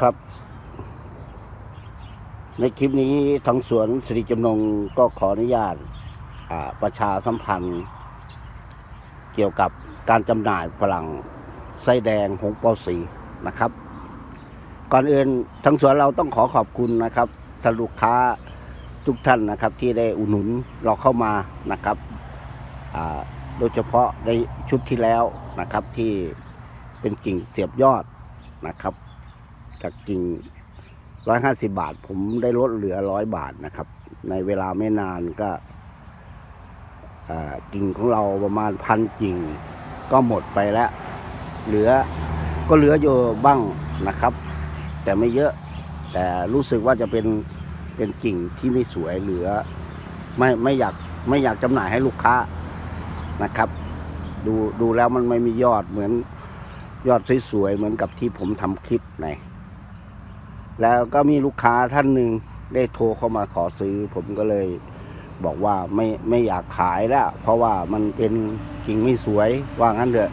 ครับ ในคลิปนี้ทางสวนสิริจำนงก็ขออนุญาตประชาสัมพันธ์ เกี่ยวกับการจำหน่ายฝรั่งไส้แดงหงปาสีนะครับ ก่อนอื่นทางสวนเราต้องขอขอบคุณนะครับท่านลูกค้าทุกท่านนะครับที่ได้อุดหนุนเราเข้ามานะครับโดยเฉพาะในชุดที่แล้วนะครับที่เป็นกิ่งเสียบยอดนะครับ จากกิ่งร้อยห้าสิบาท ผมได้ลดเหลือร้อยบาทนะครับ ในเวลาไม่นานก็กิ่งของเราประมาณพันกิ่ง ก็หมดไปแล้ว เหลือก็เหลืออยู่บ้างนะครับ แต่ไม่เยอะ แต่รู้สึกว่าจะเป็นเป็นกิ่งที่ไม่สวยเหลือ ไม่ไม่อยากไม่อยากจำหน่ายให้ลูกค้านะครับ ดูดูแล้วมันไม่มียอดเหมือนยอดสวยๆเหมือนกับที่ผมทำคลิปไหน แล้วก็มีลูกค้าท่านหนึ่งได้โทรเข้ามาขอซื้อ ผมก็เลยบอกว่าไม่ไม่อยากขายแล้ว เพราะว่ามันเป็นกิ่งไม่สวยว่างั้นเถอะ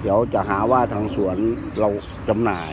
เดี๋ยวจะหาว่าทางสวนเราจำหน่าย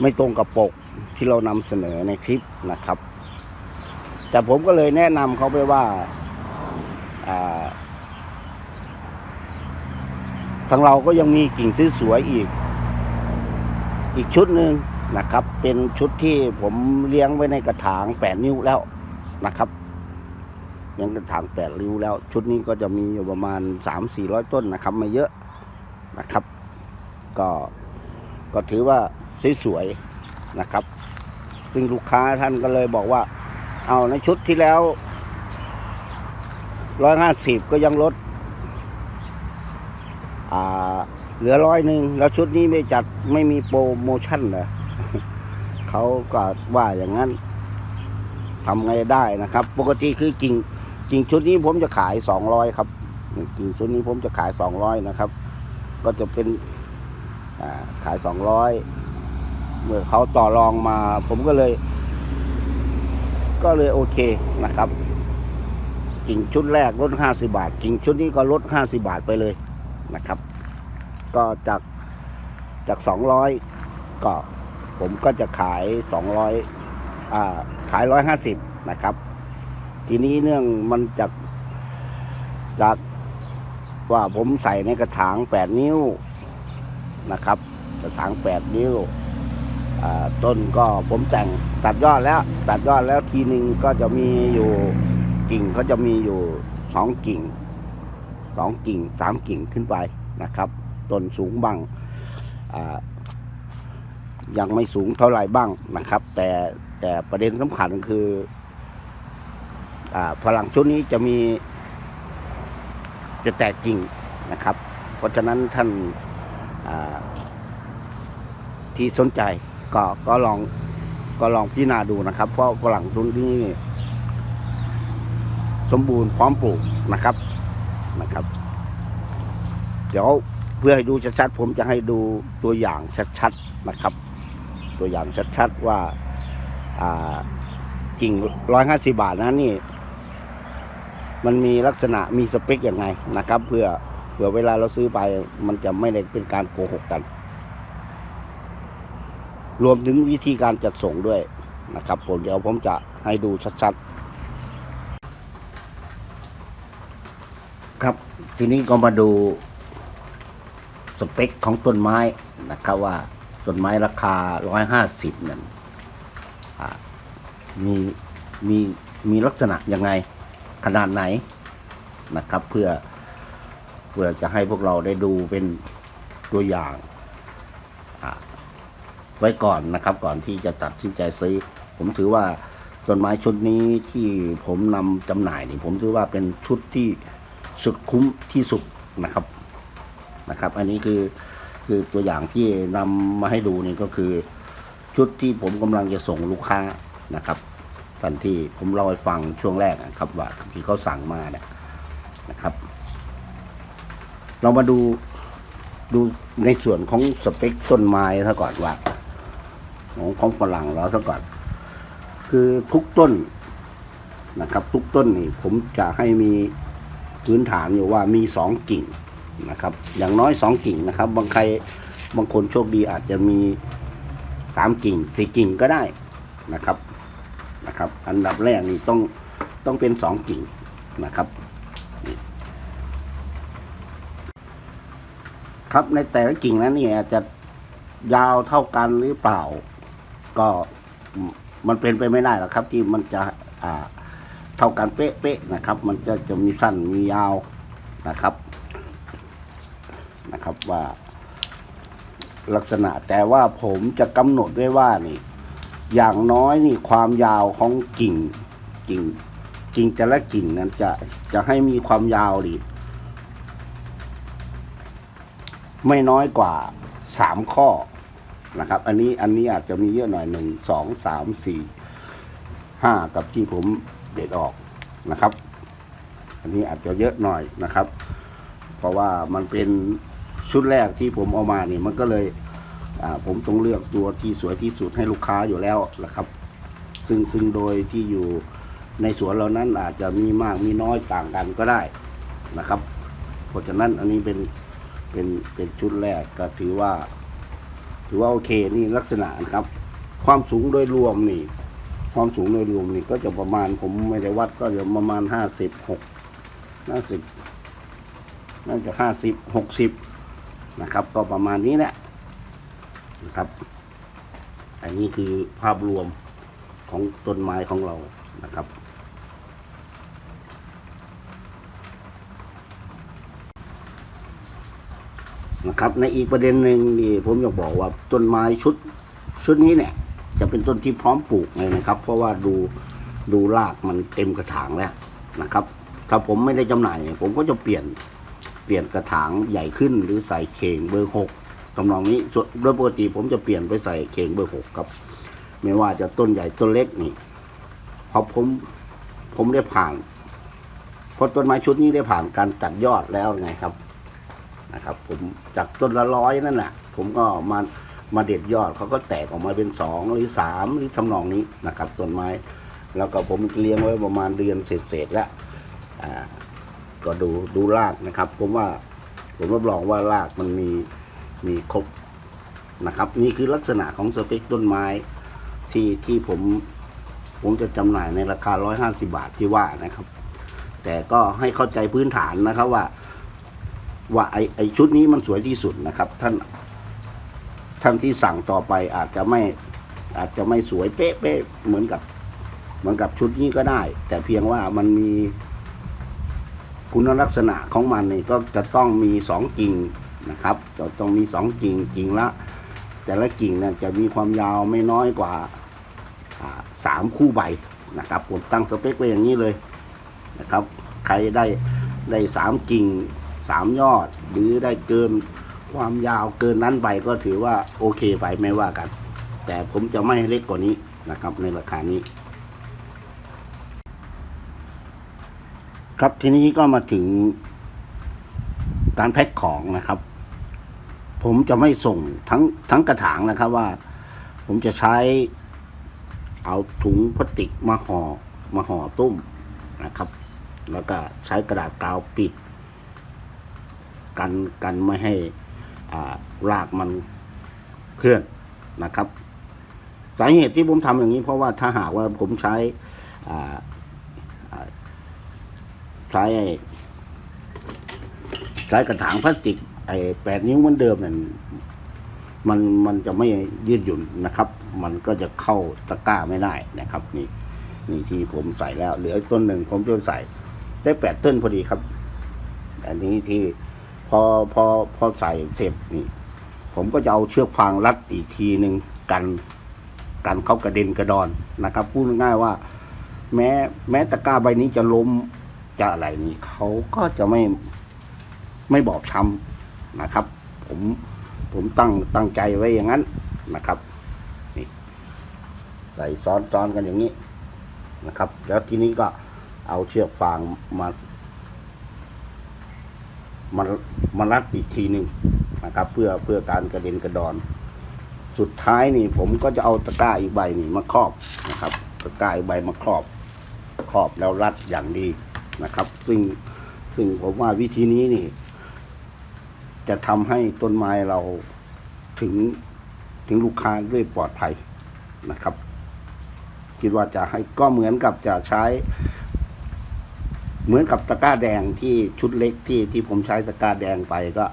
ไม่ตรงกับปกที่เรานำเสนอในคลิปนะครับ แต่ผมก็เลยแนะนำเขาไปว่าอ่าทางเราก็ยังมีกิ่งที่สวยอีก อีกชุดหนึ่ง นะครับ เป็นชุดที่ผมเลี้ยงไว้ในกระถางแปดนิ้วแล้วนะครับเลี้ยงกระถางแปดนิ้วแล้ว ชุดนี้ก็จะมีอยู่ประมาณสามสี่ร้อยต้นนะครับ ไม่เยอะนะครับ ก็ก็ถือว่าสวยๆนะครับ ซึ่งลูกค้าท่านก็เลยบอกว่า เอาในชุดที่แล้วร้อยห้าสิบก็ยังลดอ่าเหลือร้อยหนึ่งแล้วชุดนี้ไม่จัดไม่มีโปรโมชั่นเหรอ เขาก็ว่าอย่างนั้นทำไงได้นะครับ ปกติคือกิ่งกิ่งชุดนี้ผมจะขายสองร้อยครับกิ่งชุดนี้ผมจะขายสองร้อยนะครับ ก็จะเป็นขายสองร้อยเมื่อเขาต่อรองมา ผมก็เลย ก็เลยโอเคนะครับ กิ่งชุดแรกลดห้าสิบาท กิ่งชุดนี้ก็ลดห้าสิบาทไปเลยนะครับ ก็จากจากสองร้อยก็ ผมก็จะขายสองร้อยอ่าขายร้อยห้าสิบนะครับ ทีนี้เนื่องมันจากจากว่าผมใส่ในกระถางแปดนิ้วนะครับ กระถางแปดนิ้วต้นก็ผมแต่งตัดยอดแล้ว ตัดยอดแล้วทีหนึ่งก็จะมีอยู่กิ่งเขาจะมีอยู่สองกิ่งสองกิ่งสามกิ่งขึ้นไปนะครับต้นสูงบ้าง ยังไม่สูงเท่าไหร่บ้างนะครับ แต่แต่ประเด็นสำคัญคือฝรั่งชุดนี้จะมีจะแตกกิ่งนะครับ เพราะฉะนั้นท่านที่สนใจก็ก็ลองก็ลองพิจารณาดูนะครับ เพราะฝรั่งชุดนี้สมบูรณ์พร้อมปลูกนะครับนะครับ เดี๋ยวเพื่อให้ดูชัดๆผมจะให้ดูตัวอย่างชัดๆนะครับ ตัวอย่างชัดๆว่าอ่ากิ่งร้อยห้าสิบาทนะนี่ มันมีลักษณะมีสเปคอย่างไงนะครับ เพื่อเผื่อเวลาเราซื้อไปมันจะไม่ได้เป็นการโกหกกัน รวมถึงวิธีการจัดส่งด้วยนะครับผมเดี๋ยวผมจะให้ดูชัดๆ ครับทีนี้ก็มาดูสเปคของต้นไม้นะครับว่า ต้นไม้ราคาร้อยห้าสิบนั่นมีมีมีลักษณะยังไงขนาดไหนนะครับ เพื่อเพื่อจะให้พวกเราได้ดูเป็นตัวอย่างไว้ก่อนนะครับ ก่อนที่จะตัดสินใจซื้อ ผมถือว่าต้นไม้ชุดนี้ที่ผมนำจำหน่ายนี่ผมถือว่าเป็นชุดที่สุดคุ้มที่สุดนะครับนะครับ อันนี้คือ คือตัวอย่างที่นำมาให้ดูนี่ก็คือ ชุดที่ผมกำลังจะส่งลูกค้านะครับตอนที่ผมเล่าให้ฟังช่วงแรกนะครับ ว่าที่เขาสั่งมาเนี่ยนะครับ เรามาดูดูในส่วนของสเปคต้นไม้ซะก่อนว่า ของของฝรั่งเราซะก่อน คือทุกต้นนะครับ ทุกต้นนี่ผมจะให้มีพื้นฐานอยู่ว่ามีสองกิ่ง นะครับ อย่างน้อยสองกิ่งนะครับ บางใครบางคนโชคดีอาจจะมีามกิ่งสี่กิ่งก็ได้นะครับนะครับ อันดับแรกนี่ต้องต้องเป็นสองกิ่งนะครับครับในแต่ละกิ่งนั้นเนี่ยจะยาวเท่ากันหรือเปล่า ก็มมันเป็นไปไม่ได้หรอกครับ ที่มันจะอ่าเท่ากันเป๊ะๆนะครับ มันจะจะมีสั้นมียาวนะครับ นะครับว่าลักษณะแต่ว่าผมจะกำหนดไว้ว่านี่ อย่างน้อยนี่ความยาวของกิ่งกิ่งกิ่งแต่ละกิ่งนั้นจะจะให้มีความยาวดิไม่น้อยกว่าสามข้อนะครับ อันนี้อันนี้อาจจะมีเยอะหน่อยหนึ่งสองสามสี่ห้ากับที่ผมเด็ดออกนะครับ อันนี้อาจจะเยอะหน่อยนะครับ เพราะว่ามันเป็น ชุดแรกที่ผมเอามานี่มันก็เลยผมต้องเลือกตัวที่สวยที่สุดให้ลูกค้าอยู่แล้วนะครับ ซึ่งซึ่งโดยที่อยู่ในสวนเรานั้นอาจจะมีมากมีน้อยต่างกันก็ได้นะครับ เพราะฉะนั้นอันนี้เป็นเป็นเป็นชุดแรกก็ถือว่า ถือว่าโอเคนี่ลักษณะนะครับ ความสูงโดยรวมนี่ ความสูงโดยรวมนี่ก็จะประมาณผมไม่ได้วัดก็จะประมาณห้าสิบหกห้าสิบน่าจะห้าสิบหกสิบ นะครับ ก็ประมาณนี้แหละนะครับ อันนี้คือภาพรวมของต้นไม้ของเรานะครับ นะครับ ในอีกประเด็นหนึ่งนี่ผมอยากบอกว่าต้นไม้ชุดชุดนี้เนี่ย จะเป็นต้นที่พร้อมปลูกเลยนะครับ เพราะว่าดูดูรากมันเต็มกระถางแล้วนะครับ ถ้าผมไม่ได้จำหน่าย ผมก็จะเปลี่ยน ปลี่ยนกระถางใหญ่ขึ้นหรือใส่เข่งเบอร์หกตำนองนี้ส่วนโดยปกติผมจะเปลี่ยนไปใส่เข่งเบอร์หกครับ ไม่ว่าจะต้นใหญ่ต้นเล็กนี่เพราะผมผมได้ผ่านเพราะต้นไม้ชุดนี้ได้ผ่านการตัดยอดแล้วไงครับนะครับ ผมจากต้นละร้อยนั่นแหละผมก็มามาเด็ดยอดเขาก็แตกออกมาเป็นสองหรือสามหรือทำนองนี้นะครับต้นไม้ แล้วก็ผมเลี้ยงไว้ประมาณเดือนเศษๆแล้ว ก็ดูดูรากนะครับ ผมว่าผมรับรองว่ารากมันมีมีครบนะครับ นี่คือลักษณะของสเปคต้นไม้ที่ที่ผมผมจะจำหน่ายในราคา 150 บาทที่ว่านะครับ แต่ก็ให้เข้าใจพื้นฐานนะครับว่า ว่าไอไอชุดนี้มันสวยที่สุดนะครับ ท่าน ท่านที่สั่งต่อไปอาจจะไม่อาจจะไม่สวยเป๊ะๆเหมือนกับ เหมือนกับชุดนี้ก็ได้ แต่เพียงว่ามันมี คุณลักษณะของมันนี่ก็จะต้องมีสองกิ่งนะครับจะต้องมีสองกิ่งกิ่งละ แต่ละกิ่งเนี่ยจะมีความยาวไม่น้อยกว่าสามคู่ใบนะครับผมตั้งสเปคไว้อย่างนี้เลยนะครับ ใครได้ได้สามกิ่งสามยอด หรือได้เกินความยาวเกินนั้นใบก็ถือว่าโอเคไปไม่ว่ากัน แต่ผมจะไม่เล็กกว่านี้นะครับในราคานี้ ครับทีนี้ก็มาถึงการแพ็คของนะครับ ผมจะไม่ส่งทั้งทั้งกระถางนะครับว่า ผมจะใช้เอาถุงพลาสติกมาห่อมาห่อตุ้มนะครับ แล้วก็ใช้กระดาษกาวปิด กันกันไม่ให้อ่ารากมันเคลื่อนนะครับสาเหตุที่ผมทำอย่างนี้เพราะว่าถ้าหากว่าผมใช้ ใช้ใช้กระถางพลาสติก ไอ้แปดนิ้วเหมือนเดิมเนี่ยมันมันจะไม่ยืดหยุ่นนะครับ มันก็จะเข้าตะกร้าไม่ได้นะครับ นี่นี่ที่ผมใส่แล้วเหลือต้นหนึ่งผมจะใส่ ได้แปดต้นพอดีครับ อันนี้ที่พอพอพอใส่เสร็จนี่ ผมก็จะเอาเชือกฟางรัดอีกทีหนึ่งกันกันเข้ากระเด็นกระดอนนะครับ พูดง่ายว่า แม้แม้ตะกร้าใบนี้จะล้ม จะอะไรนี่เขาก็จะไม่ไม่บอบช้ำนะครับ ผมผมตั้งตั้งใจไว้อย่างนั้นนะครับนี่ใส่ซ้อนซ้อนกันอย่างนี้นะครับ แล้วทีนี้ก็เอาเชือกฟางมามามารัดอีกทีหนึ่งนะครับ เพื่อเพื่อการกระเด็นกระดอน สุดท้ายนี่ ผมก็จะเอาตะกร้าอีกใบนี่มาครอบนะครับ ตะกร้าอีกใบมาครอบ ครอบแล้วรัดอย่างดี นะครับ ซึ่งซึ่งผมว่าวิธีนี้นี่ จะทำให้ต้นไม้เราถึงถึงลูกค้าด้วยปลอดภัยนะครับ คิดว่าจะให้ก็เหมือนกับจะใช้ เหมือนกับตะกร้าแดงที่ชุดเล็กที่ที่ผมใช้ตะกร้าแดงไปก็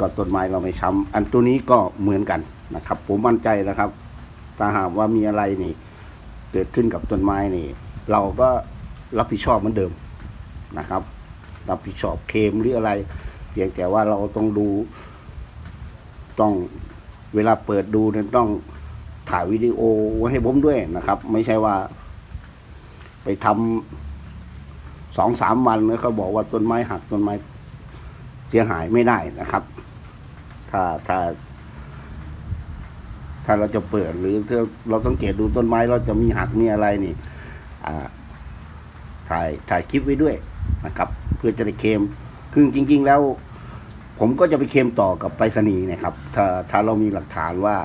ก็ต้นไม้เราไม่ช้ำอันตัวนี้ก็เหมือนกันนะครับ ผมมั่นใจนะครับถ้าหากว่ามีอะไรนี่ เกิดขึ้นกับต้นไม้นี่ เราก็รับผิดชอบเหมือนเดิม นะครับ รับผิดชอบเคมหรืออะไร เพียงแต่ว่าเราต้องดู ต้องเวลาเปิดดูเนี่ยต้องถ่ายวิดีโอไว้ให้ผมด้วยนะครับ ไม่ใช่ว่า ไปทำสองสามวันแล้วเขาบอกว่าต้นไม้หักต้นไม้เสียหายไม่ได้นะครับ ถ้าถ้า ถ้าเราจะเปิดหรือถ้าเราต้องเกตดูต้นไม้เราจะมีหักมีอะไรนี่ถ่ายถ่ายคลิปไว้ด้วย นะครับ เพื่อจะได้เคลมคือจริง ๆ แล้ว ผมก็จะไปเคลมต่อกับไปรษณีย์นะครับ ถ้าถ้าเรามีหลักฐานว่า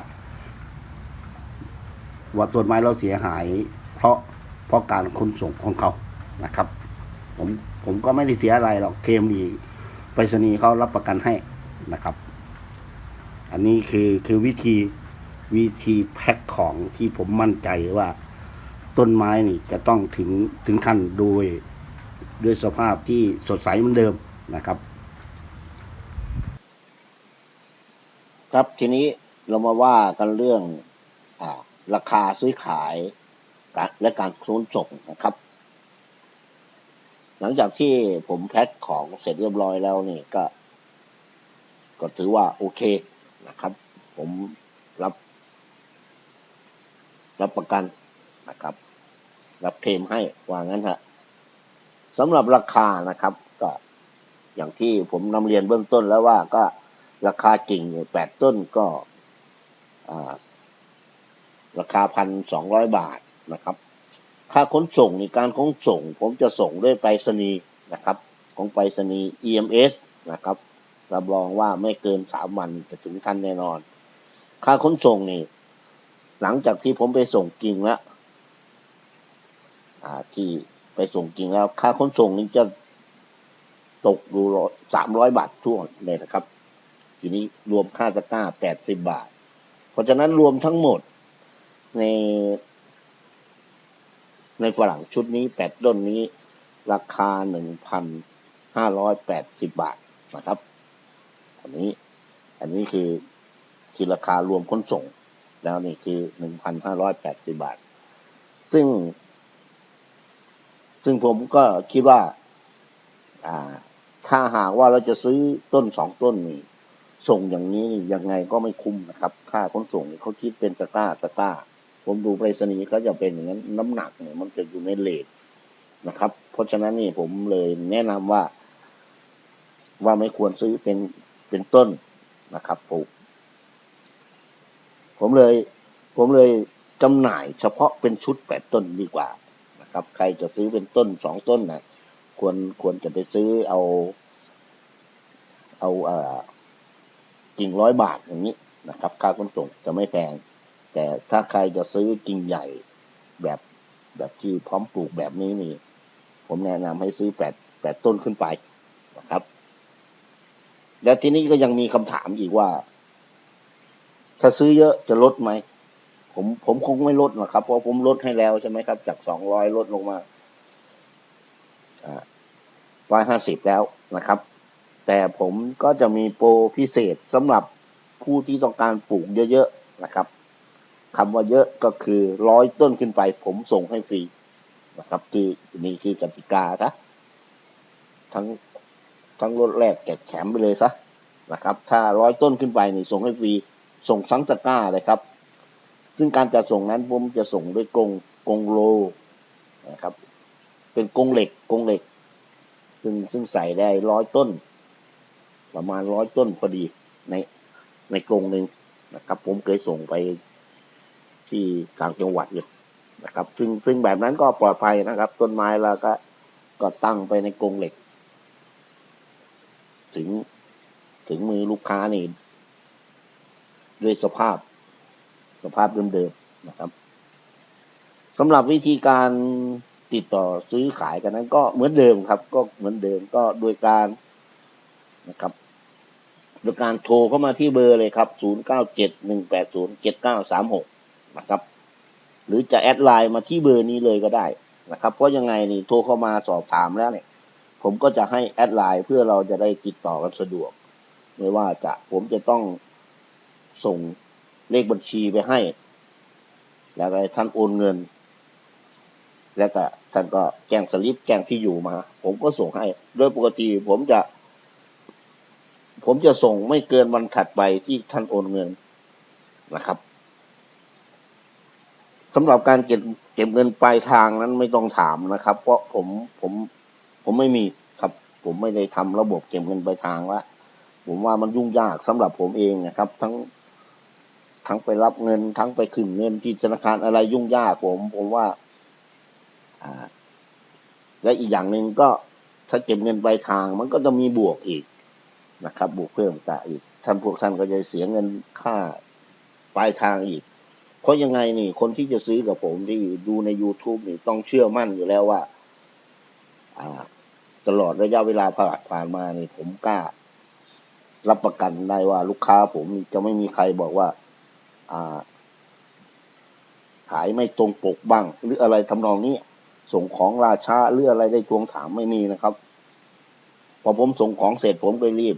ว่าต้นไม้เราเสียหาย เพราะเพราะการขนส่งของเขานะครับ ผมผมก็ไม่ได้เสียอะไรหรอกเคลมดีไปรษณีย์เขารับประกันให้นะครับ อันนี้คือคือวิธีวิธีแพ็คของที่ผมมั่นใจว่า ต้นไม้นี่จะต้องถึงถึงขั้นโดย ด้วยสภาพที่สดใสเหมือนเดิมนะครับ ครับทีนี้เรามาว่ากันเรื่องอราคาซื้อขายและการขนส่งนะครับ หลังจากที่ผมแพ็คของเสร็จเรียบร้อยแล้วนี่ก็ ก็ถือว่าโอเคนะครับ ผมรับ รับประกันนะครับ รับเคลมให้ว่างั้นฮะ สำหรับราคานะครับ ก็อย่างที่ผมนำเรียนเบื้องต้นแล้วว่าก็ราคากิ่งแปดต้นก็ราคาพันสองร้อยบาทนะครับ ค่าขนส่งในการขนส่ง ผมจะส่งด้วยไปรษณีย์นะครับ ของไปรษณีย์ EMS นะครับรับรองว่าไม่เกินสามวันจะถึงท่านแน่นอน ค่าขนส่งนี่ หลังจากที่ผมไปส่งกิ่งแล้วที่ ไปส่งกิ่งแล้ว ค่าขนส่งนี่จะตกดูสามร้อยบาททั่วเลยนะครับ ทีนี้รวมค่าตะกร้าแปดสิบบาท เพราะฉะนั้นรวมทั้งหมดใน ในฝรั่งชุดนี้แปดต้นนี้ ราคาหนึ่งพันห้าร้อยแปดสิบบาทนะครับ อันนี้อันนี้คือคือราคารวมขนส่ง แล้วนี่คือหนึ่งพันห้าร้อยแปดสิบบาท ซึ่ง ซึ่งผมก็คิดว่าอ่า ถ้าหากว่าเราจะซื้อต้นสองต้นนี่ส่งอย่างนี้นี่ยังไงก็ไม่คุ้มนะครับ ค่าขนส่งเขาคิดเป็นตะกร้าตะกร้า ผมดูไปรษณีย์เขาจะเป็นอย่างนั้นน้ำหนักเนี่ยมันจะอยู่ในเลทนะครับ เพราะฉะนั้นนี่ผมเลยแนะนำว่า ว่าไม่ควรซื้อเป็นเป็นต้นนะครับปลูกผมเลย ผมเลยจำหน่ายเฉพาะเป็นชุดแปดต้นดีกว่า นะครับ ใครจะซื้อเป็นต้นสองต้นนะควรควรจะไปซื้อเอา เอาเอ่อกิ่งร้อยบาทอย่างนี้นะครับ ค่าขนส่งจะไม่แพง แต่ถ้าใครจะซื้อกิ่งใหญ่แบบแบบที่พร้อมปลูกแบบนี้นี่ ผมแนะนำให้ซื้อแปดแปดต้นขึ้นไปนะครับ แล้วทีนี้ก็ยังมีคำถามอีกว่า ถ้าซื้อเยอะจะลดไหม ผมผมคงไม่ลดนะครับ เพราะผมลดให้แล้วใช่ไหมครับ จากสองร้อยลดลงมาร้อยห้าสิบแล้วนะครับ แต่ผมก็จะมีโปรพิเศษสำหรับผู้ที่ต้องการปลูกเยอะๆนะครับคำว่าเยอะก็คือร้อยต้นขึ้นไป ผมส่งให้ฟรีนะครับคือนี่คือกติกานะทั้งทั้งรถแรกแกะแถมไปเลยซะนะครับ ถ้าร้อยต้นขึ้นไปนี่ส่งให้ฟรีส่งทั้งตะกร้าเลยครับ ซึ่งการจะส่งนั้นผมจะส่งด้วยกรงกรงโลนะครับ เป็นกรงเหล็กกรงเหล็ก ซึ่งซึ่งใส่ได้ร้อยต้น ประมาณร้อยต้นพอดีในในกรงหนึ่งนะครับ ผมเคยส่งไปที่ทางจังหวัดอยู่นะครับ ซึ่งซึ่งแบบนั้นก็ปลอดภัยนะครับ ต้นไม้เราก็ก็ตั้งไปในกรงเหล็ก ถึงถึงมือลูกค้านี่ด้วยสภาพ สภาพเดิมๆนะครับสำหรับวิธีการติดต่อซื้อขายกันนั้น ก็เหมือนเดิมครับ ก็เหมือนเดิมก็โดยการนะครับโดยการโทรเข้ามาที่เบอร์เลยครับ 0971807936 นะครับ หรือจะแอดไลน์มาที่เบอร์นี้เลยก็ได้นะครับ เพราะยังไงนี่โทรเข้ามาสอบถามแล้วเนี่ย ผมก็จะให้แอดไลน์เพื่อเราจะได้ติดต่อกันสะดวก ไม่ว่าจะผมจะต้องส่ง เลขบัญชีไปให้ แล้วก็ท่านโอนเงิน แล้วก็ท่านก็แจ้งสลิปแจ้งที่อยู่มา ผมก็ส่งให้ โดยปกติผมจะ ผมจะส่งไม่เกินวันถัดไปที่ท่านโอนเงินนะครับสำหรับการเก็บเก็บเงินปลายทางนั้นไม่ต้องถามนะครับ เพราะผมผมผมไม่มีครับ ผมไม่ได้ทำระบบเก็บเงินปลายทางว่าผมว่ามันยุ่งยากสำหรับผมเองนะครับ ทั้ง ทั้งไปรับเงิน ทั้งไปขึ้นเงินที่ธนาคารอะไรยุ่งยากผมผมว่าและอีกอย่างหนึ่งก็ถ้าเก็บเงินปลายทางมันก็จะมีบวกอีกนะครับ บวกเพิ่มกับอีกท่านพวกท่านก็จะเสียเงินค่าปลายทางอีก เพราะยังไงนี่ คนที่จะซื้อกับผมที่ดูใน YouTube นี่ต้องเชื่อมั่นอยู่แล้วว่า อ่า ตลอดระยะเวลาผ่านผ่านมานี่ผมกล้า รับประกันได้ว่าลูกค้าผมจะไม่มีใครบอกว่า ขายไม่ตรงปกบ้าง หรืออะไรทำนองนี้ ส่งของราชาหรืออะไรได้ทวงถามไม่มีนะครับ พอผมส่งของเสร็จผมก็รีบ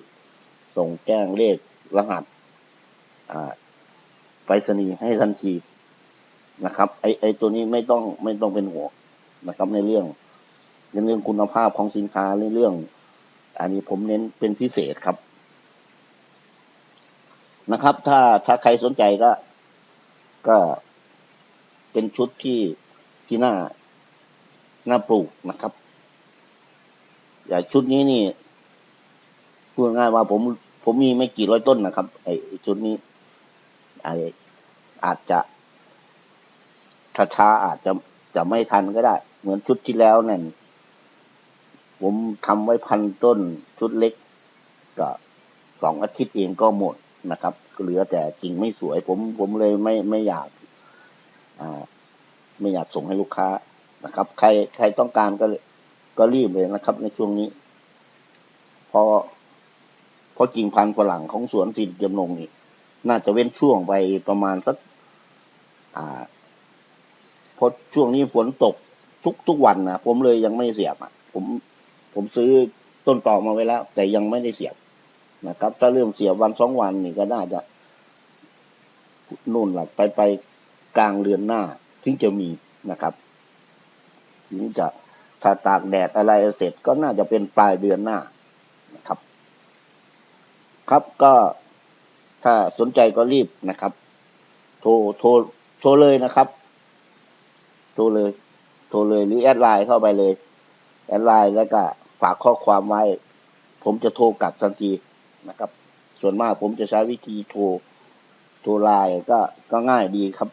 ส่งแจ้งเลขรหัสไปรษณีย์ให้ทันทีนะครับ ไอไอตัวนี้ไม่ต้องไม่ต้องเป็นห่วงนะครับ ในเรื่องในเรื่องคุณภาพของสินค้าในเรื่อง อันนี้ผมเน้นเป็นพิเศษครับ นะครับ ถ้าถ้าใครสนใจก็ ก็เป็นชุดที่ที่น่าน่าปลูกนะครับอย่างชุดนี้นี่พูดง่ายว่าผมผมมีไม่กี่ร้อยต้นนะครับ ไอ้ชุดนี้ไออาจจะช้าช้าๆอาจจะจะไม่ทันก็ได้ เหมือนชุดที่แล้วนั่นผมทำไว้พันต้นชุดเล็ก ก็สองอาทิตย์เองก็หมด นะครับเหลือแต่กิ่งไม่สวย ผมผมเลยไม่ไม่อยากอ่าไม่อยากส่งให้ลูกค้านะครับ ใครใครต้องการก็ก็รีบเลยนะครับ ในช่วงนี้พอเพราะกิ่งพันธุ์ฝรั่งของสวนสินจำนงนี่น่าจะเว้นช่วงไปประมาณสักอ่าเพราะช่วงนี้ฝนตกทุกทุกวันนะผมเลยยังไม่เสียบอะ ผมผมซื้อต้นตอมาไว้แล้ว แต่ยังไม่ได้เสียบ นะครับ ถ้าเริ่มเสียวันสองวันนี่ก็น่าจะนู่นหละไปไปกลางเดือนหน้าถึงจะมีนะครับถึงจะถ้าตากแดดอะไรเสร็จก็น่าจะเป็นปลายเดือนหน้านะครับ ครับก็ถ้าสนใจก็รีบนะครับ โทรโทรโทรเลยนะครับ โทรเลย โทรเลยหรือแอดไลน์เข้าไปเลย แอดไลน์แล้วก็ฝากข้อความไว้ ผมจะโทรกลับทันที นะครับ ส่วนมากผมจะใช้วิธีโทร โทรไลน์ก็ก็ง่ายดีครับ